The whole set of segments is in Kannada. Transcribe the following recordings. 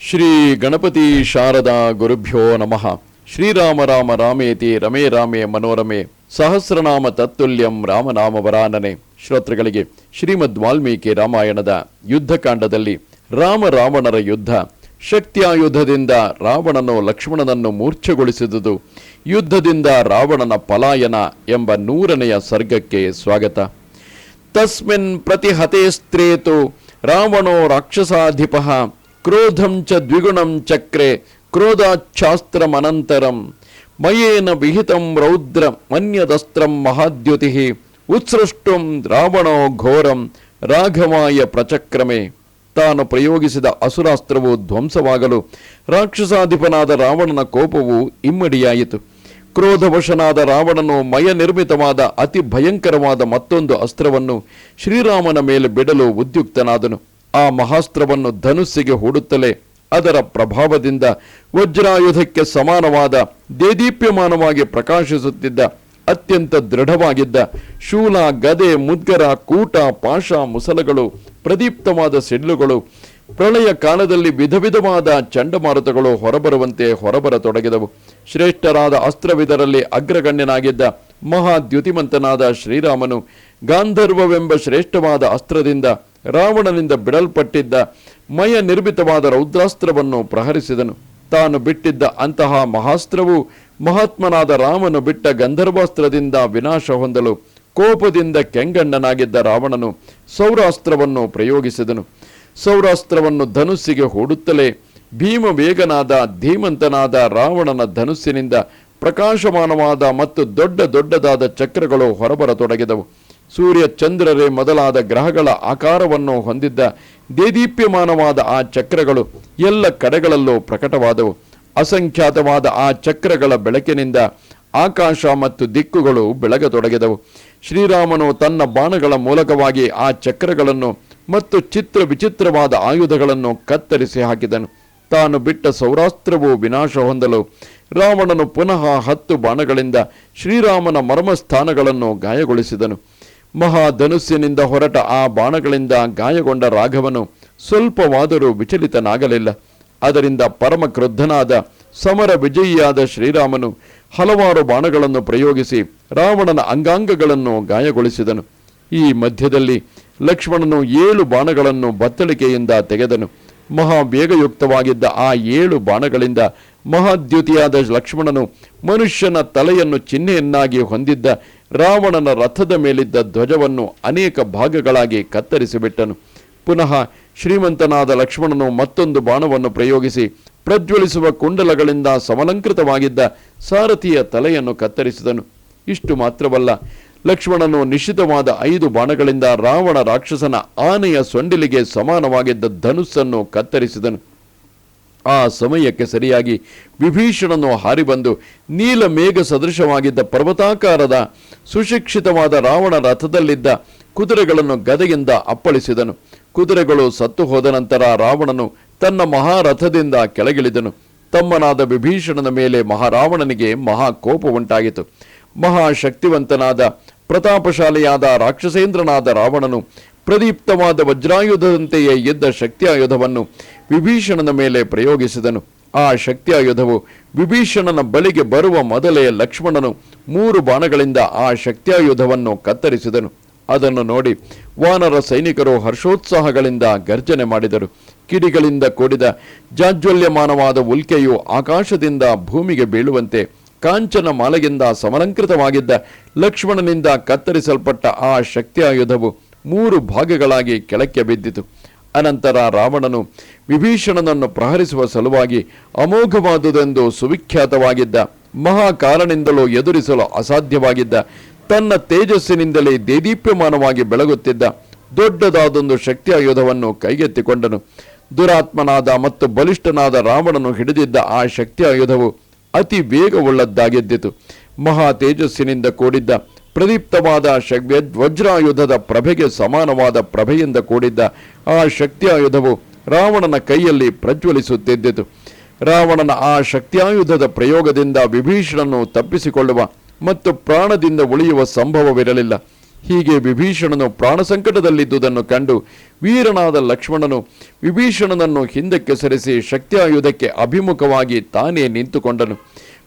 ಶ್ರೀ ಗಣಪತಿ ಶಾರದಾ ಗುರುಭ್ಯೋ ನಮಃ. ಶ್ರೀರಾಮ ರಾಮ ರಾಮೇತಿ ರಮೇ ರಾಮೇ ಮನೋರಮೆ ಸಹಸ್ರನಾಮ ತತ್ತುಲ್ಯಂ ರಾಮನಾಮ ವರಾನನೆ. ಶ್ರೋತೃಗಳಿಗೆ ಶ್ರೀಮದ್ ವಾಲ್ಮೀಕಿ ರಾಮಾಯಣದ ಯುದ್ಧಕಾಂಡದಲ್ಲಿ ರಾಮ ರಾವಣರ ಯುದ್ಧ. ಶಕ್ತಿಯಾಯುಧದಿಂದ ರಾವಣನು ಲಕ್ಷ್ಮಣನನ್ನು ಮೂರ್ಛಗೊಳಿಸಿದುದು. ಯುದ್ಧದಿಂದ ರಾವಣನ ಪಲಾಯನ ಎಂಬ ನೂರನೆಯ ಸರ್ಗಕ್ಕೆ ಸ್ವಾಗತ. ತಸ್ಮಿನ್ ಪ್ರತಿಹತೇಸ್ತ್ರೇತು ರಾವಣೋ ರಾಕ್ಷಸಾಧಿಪ. ಕ್ರೋಧಂ ಚ ದ್ವಿಗುಣಂ ಚಕ್ರೆ ಕ್ರೋಧಾಚ್ಛಾಸ್ತ್ರಮನಂತರಂ ಮಯೇನ ವಿಹಿತಂ ರೌದ್ರ ಮನ್ಯದಸ್ತ್ರಂ ಮಹಾದ್ಯುತಿ ಉತ್ಸೃಷ್ಟುಂ ರಾವಣೋ ಘೋರಂ ರಾಘವಾಯ ಪ್ರಚಕ್ರಮೆ ತಾನು ಪ್ರಯೋಗಿಸಿದ ಅಸುರಾಸ್ತ್ರವು ಧ್ವಂಸವಾಗಲು ರಾಕ್ಷಸಾಧಿಪನಾದ ರಾವಣನ ಕೋಪವು ಇಮ್ಮಡಿಯಾಯಿತು. ಕ್ರೋಧವಶನಾದ ರಾವಣನು ಮಯ ನಿರ್ಮಿತವಾದ ಅತಿ ಭಯಂಕರವಾದ ಮತ್ತೊಂದು ಅಸ್ತ್ರವನ್ನು ಶ್ರೀರಾಮನ ಮೇಲೆ ಬಿಡಲು ಉದ್ಯುಕ್ತನಾದನು. ಆ ಮಹಾಸ್ತ್ರವನ್ನು ಧನುಸ್ಸಿಗೆ ಹೂಡುತ್ತಲೇ ಅದರ ಪ್ರಭಾವದಿಂದ ವಜ್ರಾಯುಧಕ್ಕೆ ಸಮಾನವಾದ ದೇದೀಪ್ಯಮಾನವಾಗಿ ಪ್ರಕಾಶಿಸುತ್ತಿದ್ದ ಅತ್ಯಂತ ದೃಢವಾಗಿದ್ದ ಶೂಲ, ಗದೆ, ಮುದ್ಗರ, ಕೂಟ ಪಾಶ ಮುಸಲಗಳು, ಪ್ರದೀಪ್ತವಾದ ಸಿಡ್ಲುಗಳು, ಪ್ರಳಯ ಕಾಲದಲ್ಲಿ ವಿಧ ವಿಧವಾದ ಚಂಡಮಾರುತಗಳು ಹೊರಬರುವಂತೆ ಹೊರಬರತೊಡಗಿದವು. ಶ್ರೇಷ್ಠರಾದ ಅಸ್ತ್ರವಿದರಲ್ಲಿ ಅಗ್ರಗಣ್ಯನಾಗಿದ್ದ ಮಹಾದ್ಯುತಿಮಂತನಾದ ಶ್ರೀರಾಮನು ಗಾಂಧರ್ವವೆಂಬ ಶ್ರೇಷ್ಠವಾದ ಅಸ್ತ್ರದಿಂದ ರಾವಣನಿಂದ ಬಿಡಲ್ಪಟ್ಟಿದ್ದ ಮಯ ನಿರ್ಮಿತವಾದ ರೌದ್ರಾಸ್ತ್ರವನ್ನು ಪ್ರಹರಿಸಿದನು. ತಾನು ಬಿಟ್ಟಿದ್ದ ಅಂತಹ ಮಹಾಸ್ತ್ರವು ಮಹಾತ್ಮನಾದ ರಾಮನು ಬಿಟ್ಟ ಗಂಧರ್ವಾಸ್ತ್ರದಿಂದ ವಿನಾಶ ಹೊಂದಲು ಕೋಪದಿಂದ ಕೆಂಗಣ್ಣನಾಗಿದ್ದ ರಾವಣನು ಸೌರಾಸ್ತ್ರವನ್ನು ಪ್ರಯೋಗಿಸಿದನು. ಸೌರಾಸ್ತ್ರವನ್ನು ಧನುಸ್ಸಿಗೆ ಹೂಡುತ್ತಲೇ ಭೀಮ ವೇಗನಾದ ಧೀಮಂತನಾದ ರಾವಣನ ಧನುಸ್ಸಿನಿಂದ ಪ್ರಕಾಶಮಾನವಾದ ಮತ್ತು ದೊಡ್ಡ ದೊಡ್ಡದಾದ ಚಕ್ರಗಳು ಹೊರಬರತೊಡಗಿದವು. ಸೂರ್ಯ ಚಂದ್ರರೇ ಮೊದಲಾದ ಗ್ರಹಗಳ ಆಕಾರವನ್ನು ಹೊಂದಿದ್ದ ದೇದೀಪ್ಯಮಾನವಾದ ಆ ಚಕ್ರಗಳು ಎಲ್ಲ ಕಡೆಗಳಲ್ಲೂ ಪ್ರಕಟವಾದವು. ಅಸಂಖ್ಯಾತವಾದ ಆ ಚಕ್ರಗಳ ಬೆಳಕಿನಿಂದ ಆಕಾಶ ಮತ್ತು ದಿಕ್ಕುಗಳು ಬೆಳಗತೊಡಗಿದವು. ಶ್ರೀರಾಮನು ತನ್ನ ಬಾಣಗಳ ಮೂಲಕವಾಗಿ ಆ ಚಕ್ರಗಳನ್ನು ಮತ್ತು ಚಿತ್ರ ವಿಚಿತ್ರವಾದ ಆಯುಧಗಳನ್ನು ಕತ್ತರಿಸಿ ಹಾಕಿದನು. ತಾನು ಬಿಟ್ಟ ಸೌರಾಸ್ತ್ರವು ವಿನಾಶ ಹೊಂದಲು ರಾವಣನು ಪುನಃ ಹತ್ತು ಬಾಣಗಳಿಂದ ಶ್ರೀರಾಮನ ಮರ್ಮಸ್ಥಾನಗಳನ್ನು ಗಾಯಗೊಳಿಸಿದನು. ಮಹಾಧನುಸ್ಸಿನಿಂದ ಹೊರಟ ಆ ಬಾಣಗಳಿಂದ ಗಾಯಗೊಂಡ ರಾಘವನು ಸ್ವಲ್ಪವಾದರೂ ವಿಚಲಿತನಾಗಲಿಲ್ಲ. ಅದರಿಂದ ಪರಮ ಕ್ರುದ್ಧನಾದ ಸಮರ ವಿಜಯಿಯಾದ ಶ್ರೀರಾಮನು ಹಲವಾರು ಬಾಣಗಳನ್ನು ಪ್ರಯೋಗಿಸಿ ರಾವಣನ ಅಂಗಾಂಗಗಳನ್ನು ಗಾಯಗೊಳಿಸಿದನು. ಈ ಮಧ್ಯದಲ್ಲಿ ಲಕ್ಷ್ಮಣನು ಏಳು ಬಾಣಗಳನ್ನು ಬತ್ತಳಿಕೆಯಿಂದ ತೆಗೆದನು. ಮಹಾ ವೇಗಯುಕ್ತವಾಗಿದ್ದ ಆ ಏಳು ಬಾಣಗಳಿಂದ ಮಹಾದ್ಯುತಿಯಾದ ಲಕ್ಷ್ಮಣನು ಮನುಷ್ಯನ ತಲೆಯನ್ನು ಚಿಹ್ನೆಯನ್ನಾಗಿ ಹೊಂದಿದ್ದ ರಾವಣನ ರಥದ ಮೇಲಿದ್ದ ಧ್ವಜವನ್ನು ಅನೇಕ ಭಾಗಗಳಾಗಿ ಕತ್ತರಿಸಿಬಿಟ್ಟನು. ಪುನಃ ಶ್ರೀಮಂತನಾದ ಲಕ್ಷ್ಮಣನು ಮತ್ತೊಂದು ಬಾಣವನ್ನು ಪ್ರಯೋಗಿಸಿ ಪ್ರಜ್ವಲಿಸುವ ಕುಂಡಲಗಳಿಂದ ಸಮಲಂಕೃತವಾಗಿದ್ದ ಸಾರಥಿಯ ತಲೆಯನ್ನು ಕತ್ತರಿಸಿದನು. ಇಷ್ಟು ಮಾತ್ರವಲ್ಲ, ಲಕ್ಷ್ಮಣನು ನಿಶ್ಚಿತವಾದ ಐದು ಬಾಣಗಳಿಂದ ರಾವಣ ರಾಕ್ಷಸನ ಆನೆಯ ಸೊಂಡಿಲಿಗೆ ಸಮಾನವಾಗಿದ್ದ ಧನುಸ್ಸನ್ನು ಕತ್ತರಿಸಿದನು. ಆ ಸಮಯಕ್ಕೆ ಸರಿಯಾಗಿ ವಿಭೀಷಣನು ಹಾರಿಬಂದು ನೀಲ ಮೇಘ ಸದೃಶವಾಗಿದ್ದ ಪರ್ವತಾಕಾರದ ಸುಶಿಕ್ಷಿತವಾದ ರಾವಣ ರಥದಲ್ಲಿದ್ದ ಕುದುರೆಗಳನ್ನು ಗದೆಯಿಂದ ಅಪ್ಪಳಿಸಿದನು. ಕುದುರೆಗಳು ಸತ್ತು ಹೋದ ನಂತರ ರಾವಣನು ತನ್ನ ಮಹಾರಥದಿಂದ ಕೆಳಗಿಳಿದನು. ತಮ್ಮನಾದ ವಿಭೀಷಣನ ಮೇಲೆ ಮಹಾರಾವಣನಿಗೆ ಮಹಾ ಕೋಪ ಉಂಟಾಗಿತು ಮಹಾಶಕ್ತಿವಂತನಾದ ಪ್ರತಾಪಶಾಲಿಯಾದ ರಾಕ್ಷಸೇಂದ್ರನಾದ ರಾವಣನು ಪ್ರದೀಪ್ತವಾದ ವಜ್ರಾಯುಧದಂತೆಯೇ ಎದ್ದ ಶಕ್ತಿಯಾಯುಧವನ್ನು ವಿಭೀಷಣನ ಮೇಲೆ ಪ್ರಯೋಗಿಸಿದನು. ಆ ಶಕ್ತಿಯಾಯುಧವು ವಿಭೀಷಣನ ಬಳಿಗೆ ಬರುವ ಮೊದಲೇ ಲಕ್ಷ್ಮಣನು ಮೂರು ಬಾಣಗಳಿಂದ ಆ ಶಕ್ತಿಯಾಯುಧವನ್ನು ಕತ್ತರಿಸಿದನು. ಅದನ್ನು ನೋಡಿ ವಾನರ ಸೈನಿಕರು ಹರ್ಷೋತ್ಸಾಹಗಳಿಂದ ಗರ್ಜನೆ ಮಾಡಿದರು. ಕಿಡಿಗಳಿಂದ ಕೂಡಿದ ಜಾಜ್ವಲ್ಯಮಾನವಾದ ಉಲ್ಕೆಯು ಆಕಾಶದಿಂದ ಭೂಮಿಗೆ ಬೀಳುವಂತೆ ಕಾಂಚನ ಮಾಲೆಯಿಂದ ಸಮಲಂಕೃತವಾಗಿದ್ದ ಲಕ್ಷ್ಮಣನಿಂದ ಕತ್ತರಿಸಲ್ಪಟ್ಟ ಆ ಶಕ್ತಿಯಾಯುಧವು ಮೂರು ಭಾಗಗಳಾಗಿ ಕೆಳಕ್ಕೆ ಬಿದ್ದಿತು. ಅನಂತರ ರಾವಣನು ವಿಭೀಷಣನನ್ನು ಪ್ರಹರಿಸುವ ಸಲುವಾಗಿ ಅಮೋಘವಾದುದೆಂದು ಸುವಿಖ್ಯಾತವಾಗಿದ್ದ ಮಹಾಕಾರನಿಂದಲೂ ಎದುರಿಸಲು ಅಸಾಧ್ಯವಾಗಿದ್ದ, ತನ್ನ ತೇಜಸ್ಸಿನಿಂದಲೇ ದೇದೀಪ್ಯಮಾನವಾಗಿ ಬೆಳಗುತ್ತಿದ್ದ ದೊಡ್ಡದಾದೊಂದು ಶಕ್ತಿಯಾಯುಧವನ್ನು ಕೈಗೆತ್ತಿಕೊಂಡನು. ದುರಾತ್ಮನಾದ ಮತ್ತು ಬಲಿಷ್ಠನಾದ ರಾವಣನು ಹಿಡಿದಿದ್ದ ಆ ಶಕ್ತಿಯಾಯುಧವು ಅತಿ ವೇಗವುಳ್ಳದ್ದಾಗಿದ್ದಿತು. ಮಹಾ ತೇಜಸ್ಸಿನಿಂದ ಕೂಡಿದ್ದ ಪ್ರದೀಪ್ತವಾದ ಶವ್ಯ ವಜ್ರಾಯುಧದ ಪ್ರಭೆಗೆ ಸಮಾನವಾದ ಪ್ರಭೆಯಿಂದ ಕೂಡಿದ್ದ ಆ ಶಕ್ತಿಯಾಯುಧವು ರಾವಣನ ಕೈಯಲ್ಲಿ ಪ್ರಜ್ವಲಿಸುತ್ತಿದ್ದಿತು. ರಾವಣನ ಆ ಶಕ್ತಿಯಾಯುಧದ ಪ್ರಯೋಗದಿಂದ ವಿಭೀಷಣನು ತಪ್ಪಿಸಿಕೊಳ್ಳುವ ಮತ್ತು ಪ್ರಾಣದಿಂದ ಉಳಿಯುವ ಸಂಭವವಿರಲಿಲ್ಲ. ಹೀಗೆ ವಿಭೀಷಣನು ಪ್ರಾಣ ಸಂಕಟದಲ್ಲಿದ್ದುದನ್ನು ಕಂಡು ವೀರನಾದ ಲಕ್ಷ್ಮಣನು ವಿಭೀಷಣನನ್ನು ಹಿಂದಕ್ಕೆ ಸರಿಸಿ ಶಕ್ತಿಯಾಯುಧಕ್ಕೆ ಅಭಿಮುಖವಾಗಿ ತಾನೇ ನಿಂತುಕೊಂಡನು.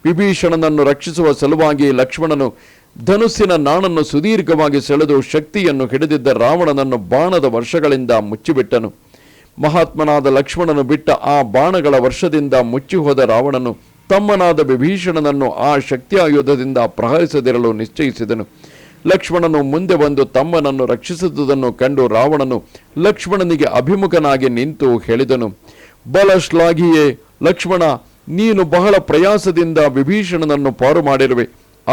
ವಿಭೀಷಣನನ್ನು ರಕ್ಷಿಸುವ ಸಲುವಾಗಿ ಲಕ್ಷ್ಮಣನು ಧನುಸ್ಸಿನ ನಾಣನ್ನು ಸುದೀರ್ಘವಾಗಿ ಸೆಳೆದು ಶಕ್ತಿಯನ್ನು ಹಿಡಿದಿದ್ದ ರಾವಣನನ್ನು ಬಾಣದ ವರ್ಷಗಳಿಂದ ಮುಚ್ಚಿಬಿಟ್ಟನು. ಮಹಾತ್ಮನಾದ ಲಕ್ಷ್ಮಣನು ಬಿಟ್ಟ ಆ ಬಾಣಗಳ ವರ್ಷದಿಂದ ಮುಚ್ಚಿಹೋದ ರಾವಣನು ತಮ್ಮನಾದ ವಿಭೀಷಣನನ್ನು ಆ ಶಕ್ತಿಯಾಯುಧದಿಂದ ಪ್ರಹರಿಸದಿರಲು ನಿಶ್ಚಯಿಸಿದನು. ಲಕ್ಷ್ಮಣನು ಮುಂದೆ ಬಂದು ತಮ್ಮನನ್ನು ರಕ್ಷಿಸಿದುದನ್ನು ಕಂಡು ರಾವಣನು ಲಕ್ಷ್ಮಣನಿಗೆ ಅಭಿಮುಖನಾಗಿ ನಿಂತು ಹೇಳಿದನು. ಬಲ ಶ್ಲಾಘಿಯೇ ಲಕ್ಷ್ಮಣ, ನೀನು ಬಹಳ ಪ್ರಯಾಸದಿಂದ ವಿಭೀಷಣನನ್ನು ಪಾರು ಮಾಡಿರುವೆ.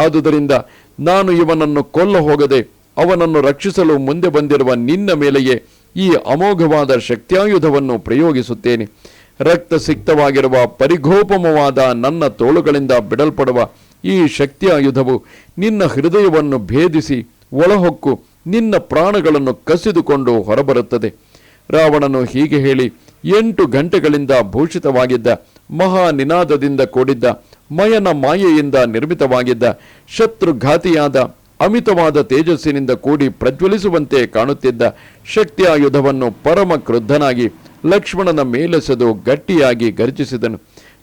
ಆದುದರಿಂದ ನಾನು ಇವನನ್ನು ಕೊಲ್ಲ ಹೋಗದೆ ಅವನನ್ನು ರಕ್ಷಿಸಲು ಮುಂದೆ ಬಂದಿರುವ ನಿನ್ನ ಮೇಲೆಯೇ ಈ ಅಮೋಘವಾದ ಶಕ್ತಿಯಾಯುಧವನ್ನು ಪ್ರಯೋಗಿಸುತ್ತೇನೆ. ರಕ್ತ ಸಿಕ್ತವಾಗಿರುವ ಪರಿಘೋಪಮವಾದ ನನ್ನ ತೋಳುಗಳಿಂದ ಬಿಡಲ್ಪಡುವ ಈ ಶಕ್ತಿಯಾಯುಧವು ನಿನ್ನ ಹೃದಯವನ್ನು ಭೇದಿಸಿ ಒಳಹೊಕ್ಕು ನಿನ್ನ ಪ್ರಾಣಗಳನ್ನು ಕಸಿದುಕೊಂಡು ಹೊರಬರುತ್ತದೆ. ರಾವಣನು ಹೀಗೆ ಹೇಳಿ ಎಂಟು ಗಂಟೆಗಳಿಂದ ಭೂಷಿತವಾಗಿದ್ದ ಮಹಾ ನಿನಾದದಿಂದ ಕೂಡಿದ್ದ ಮಯನ ಮಾಯೆಯಿಂದ ನಿರ್ಮಿತವಾಗಿದ್ದ ಶತ್ರುಘಾತಿಯಾದ ಅಮಿತವಾದ ತೇಜಸ್ಸಿನಿಂದ ಕೂಡಿ ಪ್ರಜ್ವಲಿಸುವಂತೆ ಕಾಣುತ್ತಿದ್ದ ಶಕ್ತಿಯಾಯುಧವನ್ನು ಪರಮ ಕ್ರುದ್ಧನಾಗಿ ಲಕ್ಷ್ಮಣನ ಮೇಲೆಸೆದು ಗಟ್ಟಿಯಾಗಿ ಗರ್ಜಿಸಿದನು.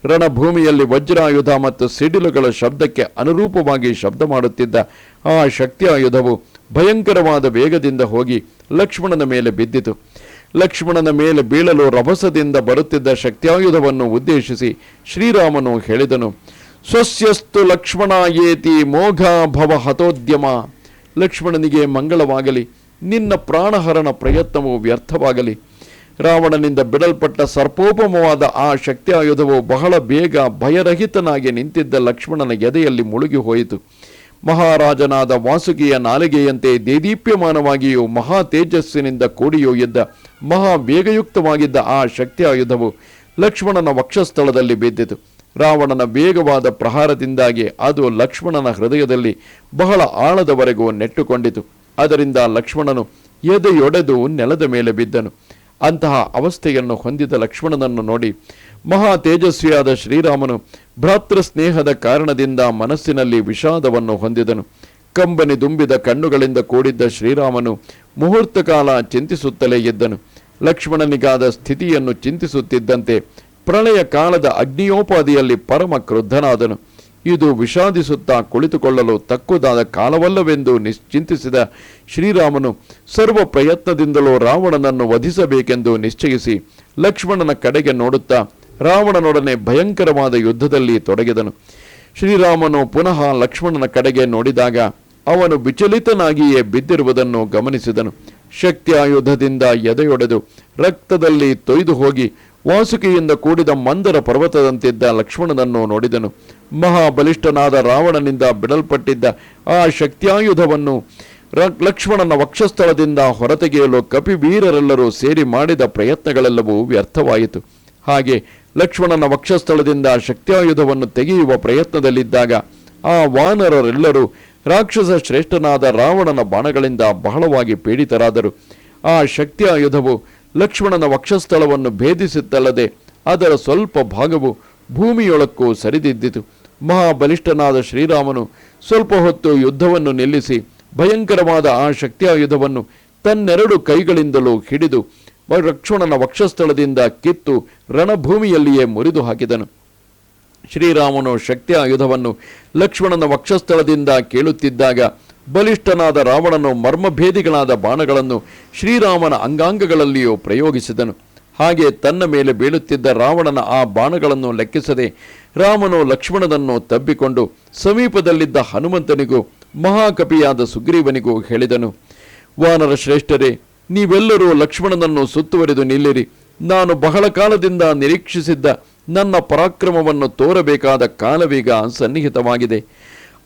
ರಣಭೂಮಿಯಲ್ಲಿ ವಜ್ರಾಯುಧ ಮತ್ತು ಸಿಡಿಲುಗಳ ಶಬ್ದಕ್ಕೆ ಅನುರೂಪವಾಗಿ ಶಬ್ದ ಮಾಡುತ್ತಿದ್ದ ಆ ಶಕ್ತಿಯಾಯುಧವು ಭಯಂಕರವಾದ ವೇಗದಿಂದ ಹೋಗಿ ಲಕ್ಷ್ಮಣನ ಮೇಲೆ ಬಿದ್ದಿತು. ಲಕ್ಷ್ಮಣನ ಮೇಲೆ ಬೀಳಲು ರಭಸದಿಂದ ಬರುತ್ತಿದ್ದ ಶಕ್ತಿಯಾಯುಧವನ್ನು ಉದ್ದೇಶಿಸಿ ಶ್ರೀರಾಮನು ಹೇಳಿದನು ಸ್ವಸ್ಯಸ್ತು ಲಕ್ಷ್ಮಣ ಏತಿ ಮೋಘ ಭವ ಹತೋದ್ಯಮ. ಲಕ್ಷ್ಮಣನಿಗೆ ಮಂಗಳವಾಗಲಿ, ನಿನ್ನ ಪ್ರಾಣಹರಣ ಪ್ರಯತ್ನವು ವ್ಯರ್ಥವಾಗಲಿ. ರಾವಣನಿಂದ ಬಿಡಲ್ಪಟ್ಟ ಸರ್ಪೋಪಮವಾದ ಆ ಶಕ್ತಿಯಾಯುಧವು ಬಹಳ ಬೇಗ ಭಯರಹಿತನಾಗಿ ನಿಂತಿದ್ದ ಲಕ್ಷ್ಮಣನ ಎದೆಯಲ್ಲಿ ಮುಳುಗಿ ಹೋಯಿತು. ಮಹಾರಾಜನಾದ ವಾಸುಕಿಯ ನಾಲಿಗೆಯಂತೆ ದೇದೀಪ್ಯಮಾನವಾಗಿಯೂ ಮಹಾ ತೇಜಸ್ಸಿನಿಂದ ಕೂಡಿಯೂ ಇದ್ದ ಮಹಾ ವೇಗಯುಕ್ತವಾಗಿದ್ದ ಆ ಶಕ್ತಿಯಾಯುಧವು ಲಕ್ಷ್ಮಣನ ವಕ್ಷಸ್ಥಳದಲ್ಲಿ ಬಿದ್ದಿತು. ರಾವಣನ ವೇಗವಾದ ಪ್ರಹಾರದಿಂದಾಗಿ ಅದು ಲಕ್ಷ್ಮಣನ ಹೃದಯದಲ್ಲಿ ಬಹಳ ಆಳದವರೆಗೂ ನೆಟ್ಟುಕೊಂಡಿತು. ಅದರಿಂದ ಲಕ್ಷ್ಮಣನು ಎದೆಯೊಡೆದು ನೆಲದ ಮೇಲೆ ಬಿದ್ದನು. ಅಂತಹ ಅವಸ್ಥೆಯನ್ನು ಹೊಂದಿದ ಲಕ್ಷ್ಮಣನನ್ನು ನೋಡಿ ಮಹಾ ತೇಜಸ್ವಿಯಾದ ಶ್ರೀರಾಮನು ಭ್ರಾತೃ ಸ್ನೇಹದ ಕಾರಣದಿಂದ ಮನಸ್ಸಿನಲ್ಲಿ ವಿಷಾದವನ್ನು ಹೊಂದಿದನು. ಕಂಬನಿ ದುಂಬಿದ ಕಣ್ಣುಗಳಿಂದ ಕೂಡಿದ್ದ ಶ್ರೀರಾಮನು ಮುಹೂರ್ತ ಕಾಲ ಚಿಂತಿಸುತ್ತಲೇ ಇದ್ದನು. ಲಕ್ಷ್ಮಣನಿಗಾದ ಸ್ಥಿತಿಯನ್ನು ಚಿಂತಿಸುತ್ತಿದ್ದಂತೆ ಪ್ರಳಯ ಕಾಲದ ಅಗ್ನಿಯೋಪಾದಿಯಲ್ಲಿ ಪರಮ ಕ್ರುದ್ಧನಾದನು. ಇದು ವಿಷಾದಿಸುತ್ತಾ ಕುಳಿತುಕೊಳ್ಳಲು ತಕ್ಕುದಾದ ಕಾಲವಲ್ಲವೆಂದು ನಿಶ್ಚಿಂತಿಸಿದ ಶ್ರೀರಾಮನು ಸರ್ವ ಪ್ರಯತ್ನದಿಂದಲೂ ರಾವಣನನ್ನು ವಧಿಸಬೇಕೆಂದು ನಿಶ್ಚಯಿಸಿ ಲಕ್ಷ್ಮಣನ ಕಡೆಗೆ ನೋಡುತ್ತಾ ರಾವಣನೊಡನೆ ಭಯಂಕರವಾದ ಯುದ್ಧದಲ್ಲಿ ತೊಡಗಿದನು. ಶ್ರೀರಾಮನು ಪುನಃ ಲಕ್ಷ್ಮಣನ ಕಡೆಗೆ ನೋಡಿದಾಗ ಅವನು ವಿಚಲಿತನಾಗಿಯೇ ಬಿದ್ದಿರುವುದನ್ನು ಗಮನಿಸಿದನು. ಶಕ್ತಿಯಾಯುಧದಿಂದ ಎದೆಯೊಡೆದು ರಕ್ತದಲ್ಲಿ ತೊಯ್ದು ಹೋಗಿ ವಾಸುಕಿಯಿಂದ ಕೂಡಿದ ಮಂದರ ಪರ್ವತದಂತಿದ್ದ ಲಕ್ಷ್ಮಣನನ್ನು ನೋಡಿದನು. ಮಹಾಬಲಿಷ್ಠನಾದ ರಾವಣನಿಂದ ಬಿಡಲ್ಪಟ್ಟಿದ್ದ ಆ ಶಕ್ತಿಯಾಯುಧವನ್ನು ಲಕ್ಷ್ಮಣನ ವಕ್ಷಸ್ಥಳದಿಂದ ಹೊರತೆಗೆಯಲು ಕಪಿವೀರರೆಲ್ಲರೂ ಸೇರಿ ಮಾಡಿದ ಪ್ರಯತ್ನಗಳೆಲ್ಲವೂ ವ್ಯರ್ಥವಾಯಿತು. ಹಾಗೆ ಲಕ್ಷ್ಮಣನ ವಕ್ಷಸ್ಥಳದಿಂದ ಶಕ್ತಿಯಾಯುಧವನ್ನು ತೆಗೆಯುವ ಪ್ರಯತ್ನದಲ್ಲಿದ್ದಾಗ ಆ ವಾನರರೆಲ್ಲರೂ ರಾಕ್ಷಸ ಶ್ರೇಷ್ಠನಾದ ರಾವಣನ ಬಾಣಗಳಿಂದ ಬಹಳವಾಗಿ ಪೀಡಿತರಾದರು. ಆ ಶಕ್ತಿಯಾಯುಧವು ಲಕ್ಷ್ಮಣನ ವಕ್ಷಸ್ಥಳವನ್ನು ಭೇದಿಸಿತ್ತಲ್ಲದೆ ಅದರ ಸ್ವಲ್ಪ ಭಾಗವು ಭೂಮಿಯೊಳಕ್ಕೂ ಸರಿದಿದ್ದಿತು. ಮಹಾಬಲಿಷ್ಠನಾದ ಶ್ರೀರಾಮನು ಸ್ವಲ್ಪ ಹೊತ್ತು ಯುದ್ಧವನ್ನು ನಿಲ್ಲಿಸಿ ಭಯಂಕರವಾದ ಆ ಶಕ್ತಿಯಾಯುಧವನ್ನು ತನ್ನೆರಡು ಕೈಗಳಿಂದಲೂ ಹಿಡಿದು ಲಕ್ಷ್ಮಣನ ವಕ್ಷಸ್ಥಳದಿಂದ ಕಿತ್ತು ರಣಭೂಮಿಯಲ್ಲಿಯೇ ಮುರಿದು ಹಾಕಿದನು. ಶ್ರೀರಾಮನು ಶಕ್ತಿ ಆಯುಧವನ್ನು ಲಕ್ಷ್ಮಣನ ವಕ್ಷಸ್ಥಳದಿಂದ ಕೇಳುತ್ತಿದ್ದಾಗ ಬಲಿಷ್ಠನಾದ ರಾವಣನು ಮರ್ಮಭೇದಿಗಳಾದ ಬಾಣಗಳನ್ನು ಶ್ರೀರಾಮನ ಅಂಗಾಂಗಗಳಲ್ಲಿಯೂ ಪ್ರಯೋಗಿಸಿದನು. ಹಾಗೆ ತನ್ನ ಮೇಲೆ ಬೀಳುತ್ತಿದ್ದ ರಾವಣನ ಆ ಬಾಣಗಳನ್ನು ಲೆಕ್ಕಿಸದೆ ರಾಮನು ಲಕ್ಷ್ಮಣನನ್ನು ತಬ್ಬಿಕೊಂಡು ಸಮೀಪದಲ್ಲಿದ್ದ ಹನುಮಂತನಿಗೂ ಮಹಾಕಪಿಯಾದ ಸುಗ್ರೀವನಿಗೂ ಹೇಳಿದನು, ವಾನರ ಶ್ರೇಷ್ಠರೇ, ನೀವೆಲ್ಲರೂ ಲಕ್ಷ್ಮಣನನ್ನು ಸುತ್ತುವರಿದು ನಿಲ್ಲಿರಿ. ನಾನು ಬಹಳ ಕಾಲದಿಂದ ನಿರೀಕ್ಷಿಸಿದ್ದ ನನ್ನ ಪರಾಕ್ರಮವನ್ನು ತೋರಬೇಕಾದ ಕಾಲವೀಗ ಸನ್ನಿಹಿತವಾಗಿದೆ.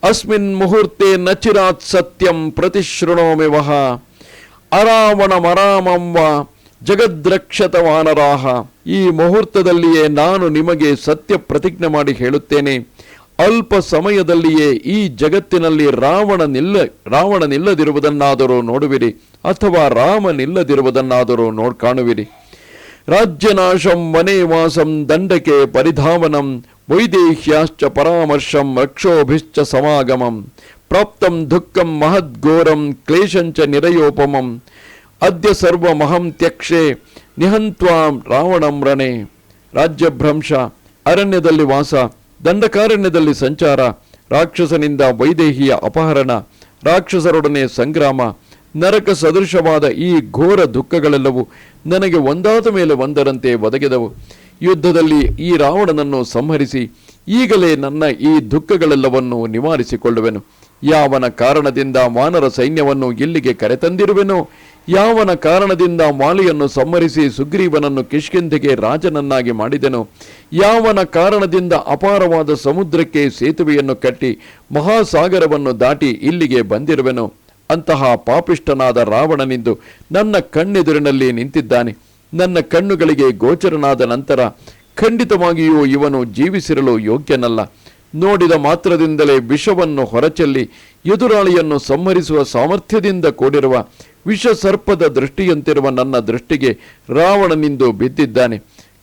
ಅಸ್ಮಿನ್ ಮುಹೂರ್ತೆ ನಚಿರಾತ್ ಸತ್ಯಂ ಪ್ರತಿಶೃಣೋಮಿ ವಹ ಅರಾವಣ ಮರಾಮಂವ ಜಗದ್ರಕ್ಷತ ವಾನರಾಹ ಈ ಮುಹೂರ್ತದಲ್ಲಿಯೇ ನಾನು ನಿಮಗೆ ಸತ್ಯ ಪ್ರತಿಜ್ಞೆ ಮಾಡಿ ಹೇಳುತ್ತೇನೆ। ಅಲ್ಪ ಸಮಯದಲ್ಲಿಯೇ ಈ ಜಗತ್ತಿನಲ್ಲಿ ರಾವಣನಿಲ್ಲ ರಾವಣನಿಲ್ಲದಿರುವುದನ್ನಾದರೂ ನೋಡುವಿರಿ, ಅಥವಾ ರಾಮನಿಲ್ಲದಿರುವುದನ್ನಾದರೂ ನೋಡ್ ಕಾಣುವಿರಿ। ರಾಜ್ಯನಾಶಂ ವನೇವಾಸಂ ದಂಡಕೆ ಪರಿಧಾವನಂ ವೈದೇಹ್ಯಾಶ್ಚ ಪರಾಮರ್ಶಂ ರಕ್ಷೋಭಿಶ್ಚ ಸಮಾಗಮಂ ಪ್ರಾಪ್ತಂ ದುಃಖಂ ಮಹದ್ಘೋರಂ ಕ್ಲೇಶಂಚ ನಿರಯೋಪಮಂ ಅದ್ಯ ಸರ್ವಮಹಂ ತ್ಯಕ್ಷೆ ನಿಹಂತ್ವಾಂ ರಾವಣಂ ರಣೆ ರಾಜ್ಯಭ್ರಂಶ ಅರಣ್ಯದಲ್ಲಿ ವಾಸ ದಂಡಕಾರಣ್ಯದಲ್ಲಿ ಸಂಚಾರ ರಾಕ್ಷಸನಿಂದ ವೈದೇಹಿಯ ಅಪಹರಣ ರಾಕ್ಷಸರೊಡನೆ ಸಂಗ್ರಾಮ ನರಕ ಸದೃಶವಾದ ಈ ಘೋರ ದುಃಖಗಳೆಲ್ಲವೂ ನನಗೆ ಒಂದಾದ ಮೇಲೆ ಒಂದರಂತೆ ಒದಗಿದವು. ಯುದ್ಧದಲ್ಲಿ ಈ ರಾವಣನನ್ನು ಸಂಹರಿಸಿ ಈಗಲೇ ನನ್ನ ಈ ದುಃಖಗಳೆಲ್ಲವನ್ನು ನಿವಾರಿಸಿಕೊಳ್ಳುವೆನು. ಯಾವನ ಕಾರಣದಿಂದ ವಾನರ ಸೈನ್ಯವನ್ನು ಇಲ್ಲಿಗೆ ಕರೆತಂದಿರುವೆನು, ಯಾವನ ಕಾರಣದಿಂದ ಮಾಲಿಯನ್ನು ಸಂಹರಿಸಿ ಸುಗ್ರೀವನನ್ನು ಕಿಷ್ಕಿಂಧೆಗೆ ರಾಜನನ್ನಾಗಿ ಮಾಡಿದೆನು, ಯಾವನ ಕಾರಣದಿಂದ ಅಪಾರವಾದ ಸಮುದ್ರಕ್ಕೆ ಸೇತುವೆಯನ್ನು ಕಟ್ಟಿ ಮಹಾಸಾಗರವನ್ನು ದಾಟಿ ಇಲ್ಲಿಗೆ ಬಂದಿರುವೆನೋ ಅಂತಹ ಪಾಪಿಷ್ಟನಾದ ರಾವಣನಿಂದು ನನ್ನ ಕಣ್ಣೆದುರಿನಲ್ಲಿ ನಿಂತಿದ್ದಾನೆ. ನನ್ನ ಕಣ್ಣುಗಳಿಗೆ ಗೋಚರನಾದ ನಂತರ ಖಂಡಿತವಾಗಿಯೂ ಇವನು ಜೀವಿಸಿರಲು ಯೋಗ್ಯನಲ್ಲ. ನೋಡಿದ ಮಾತ್ರದಿಂದಲೇ ವಿಷವನ್ನು ಹೊರಚೆಲ್ಲಿ ಎದುರಾಳಿಯನ್ನು ಸಂಹರಿಸುವ ಸಾಮರ್ಥ್ಯದಿಂದ ಕೂಡಿರುವ ವಿಷ ಸರ್ಪದ ದೃಷ್ಟಿಯಂತಿರುವ ನನ್ನ ದೃಷ್ಟಿಗೆ ರಾವಣನಿಂದು ಬಿದ್ದಿದ್ದಾನೆ.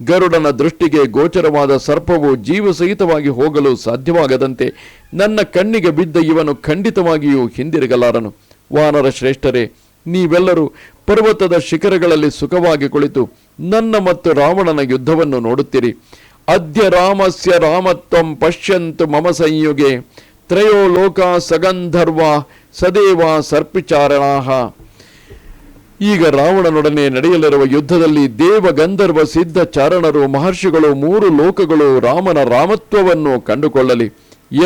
ಗರುಡನ ದೃಷ್ಟಿಗೆ ಗೋಚರವಾದ ಸರ್ಪವು ಜೀವಸಹಿತವಾಗಿ ಹೋಗಲು ಸಾಧ್ಯವಾಗದಂತೆ ನನ್ನ ಕಣ್ಣಿಗೆ ಬಿದ್ದ ಇವನು ಖಂಡಿತವಾಗಿಯೂ ಹಿಂದಿರುಗಲಾರನು. ವಾನರ ಶ್ರೇಷ್ಠರೇ, ನೀವೆಲ್ಲರೂ ಪರ್ವತದ ಶಿಖರಗಳಲ್ಲಿ ಸುಖವಾಗಿ ಕುಳಿತು ನನ್ನ ಮತ್ತು ರಾವಣನ ಯುದ್ಧವನ್ನು ನೋಡುತ್ತೀರಿ. ಅದ್ಯ ರಾಮಸ್ಯ ರಾಮತ್ವಂ ಪಶ್ಯಂತು ಮಮ ಸಂಯುಗೆ ತ್ರಯೋ ಲೋಕ ಸಗಂಧರ್ವ ಸದೇವ ಸರ್ಪಿಚಾರಣಾಹ. ಈಗ ರಾವಣನೊಡನೆ ನಡೆಯಲಿರುವ ಯುದ್ಧದಲ್ಲಿ ದೇವ ಗಂಧರ್ವ ಸಿದ್ಧ ಚಾರಣರು, ಮಹರ್ಷಿಗಳು, ಮೂರು ಲೋಕಗಳು ರಾಮನ ರಾಮತ್ವವನ್ನು ಕಂಡುಕೊಳ್ಳಲಿ.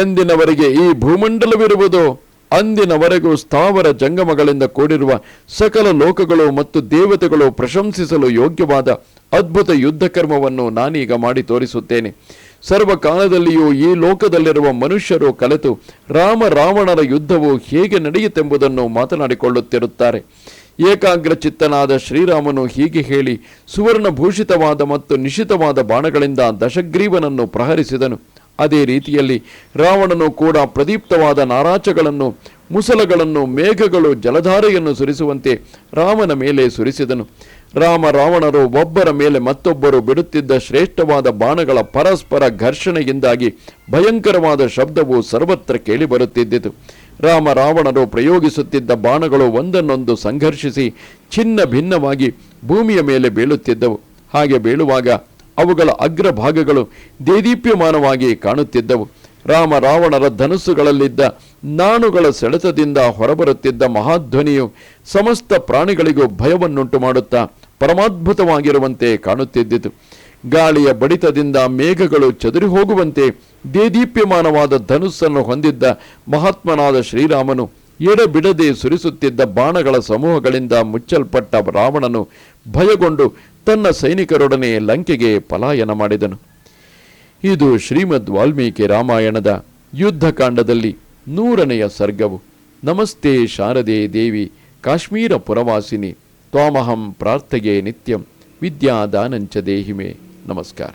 ಎಂದಿನವರೆಗೆ ಈ ಭೂಮಂಡಲವಿರುವುದೋ ಅಂದಿನವರೆಗೂ ಸ್ಥಾವರ ಜಂಗಮಗಳಿಂದ ಕೂಡಿರುವ ಸಕಲ ಲೋಕಗಳು ಮತ್ತು ದೇವತೆಗಳು ಪ್ರಶಂಸಿಸಲು ಯೋಗ್ಯವಾದ ಅದ್ಭುತ ಯುದ್ಧ ಕರ್ಮವನ್ನು ನಾನೀಗ ಮಾಡಿ ತೋರಿಸುತ್ತೇನೆ. ಸರ್ವಕಾಲದಲ್ಲಿಯೂ ಈ ಲೋಕದಲ್ಲಿರುವ ಮನುಷ್ಯರು ಕಲೆತು ರಾಮ ರಾವಣರ ಯುದ್ಧವು ಹೇಗೆ ನಡೆಯುತ್ತೆಂಬುದನ್ನು ಮಾತನಾಡಿಕೊಳ್ಳುತ್ತಿರುತ್ತಾರೆ. ಏಕಾಗ್ರ ಚಿತ್ತನಾದ ಶ್ರೀರಾಮನು ಹೀಗೆ ಹೇಳಿ ಸುವರ್ಣಭೂಷಿತವಾದ ಮತ್ತು ನಿಶಿತವಾದ ಬಾಣಗಳಿಂದ ದಶಗ್ರೀವನನ್ನು ಪ್ರಹರಿಸಿದನು. ಅದೇ ರೀತಿಯಲ್ಲಿ ರಾವಣನು ಕೂಡ ಪ್ರದೀಪ್ತವಾದ ನಾರಾಚಗಳನ್ನು, ಮುಸಲಗಳನ್ನು, ಮೇಘಗಳು, ಜಲಧಾರೆಯನ್ನು ಸುರಿಸುವಂತೆ ರಾಮನ ಮೇಲೆ ಸುರಿಸಿದನು. ರಾಮ ರಾವಣರು ಒಬ್ಬರ ಮೇಲೆ ಮತ್ತೊಬ್ಬರು ಬಿಡುತ್ತಿದ್ದ ಶ್ರೇಷ್ಠವಾದ ಬಾಣಗಳ ಪರಸ್ಪರ ಘರ್ಷಣೆಯಿಂದಾಗಿ ಭಯಂಕರವಾದ ಶಬ್ದವು ಸರ್ವತ್ರ ಕೇಳಿಬರುತ್ತಿದ್ದಿತು ರಾಮ ರಾವಣರು ಪ್ರಯೋಗಿಸುತ್ತಿದ್ದ ಬಾಣಗಳು ಒಂದನ್ನೊಂದು ಸಂಘರ್ಷಿಸಿ ಚಿನ್ನ ಭಿನ್ನವಾಗಿ ಭೂಮಿಯ ಮೇಲೆ ಬೀಳುತ್ತಿದ್ದವು. ಹಾಗೆ ಬೀಳುವಾಗ ಅವುಗಳ ಅಗ್ರಭಾಗಗಳು ದೇದೀಪ್ಯಮಾನವಾಗಿ ಕಾಣುತ್ತಿದ್ದವು. ರಾಮ ರಾವಣರ ಧನುಸ್ಸುಗಳಲ್ಲಿದ್ದ ನಾಣುಗಳ ಸೆಳೆತದಿಂದ ಹೊರಬರುತ್ತಿದ್ದ ಮಹಾಧ್ವನಿಯು ಸಮಸ್ತ ಪ್ರಾಣಿಗಳಿಗೂ ಭಯವನ್ನುಂಟು ಮಾಡುತ್ತಾ ಪರಮಾದ್ಭುತವಾಗಿರುವಂತೆ ಕಾಣುತ್ತಿದ್ದಿತು. ಗಾಳಿಯ ಬಡಿತದಿಂದ ಮೇಘಗಳು ಚದುರಿ ಹೋಗುವಂತೆ ದೇದೀಪ್ಯಮಾನವಾದ ಧನುಸ್ಸನ್ನು ಹೊಂದಿದ್ದ ಮಹಾತ್ಮನಾದ ಶ್ರೀರಾಮನು ಎಡಬಿಡದೆ ಸುರಿಸುತ್ತಿದ್ದ ಬಾಣಗಳ ಸಮೂಹಗಳಿಂದ ಮುಚ್ಚಲ್ಪಟ್ಟ ರಾವಣನು ಭಯಗೊಂಡು ತನ್ನ ಸೈನಿಕರೊಡನೆ ಲಂಕೆಗೆ ಪಲಾಯನ ಮಾಡಿದನು. ಇದು ಶ್ರೀಮದ್ ವಾಲ್ಮೀಕಿ ರಾಮಾಯಣದ ಯುದ್ಧಕಾಂಡದಲ್ಲಿ ನೂರನೆಯ ಸರ್ಗವು. ನಮಸ್ತೆ ಶಾರದೆ ದೇವಿ, ಕಾಶ್ಮೀರ ಪುರವಾಸಿನಿ, ತ್ವಾಮಹಂ ಪ್ರಾರ್ಥಗೆ ನಿತ್ಯಂ, ವಿದ್ಯಾದಾನಂಚ ದೇಹಿಮೆ. ನಮಸ್ಕಾರ.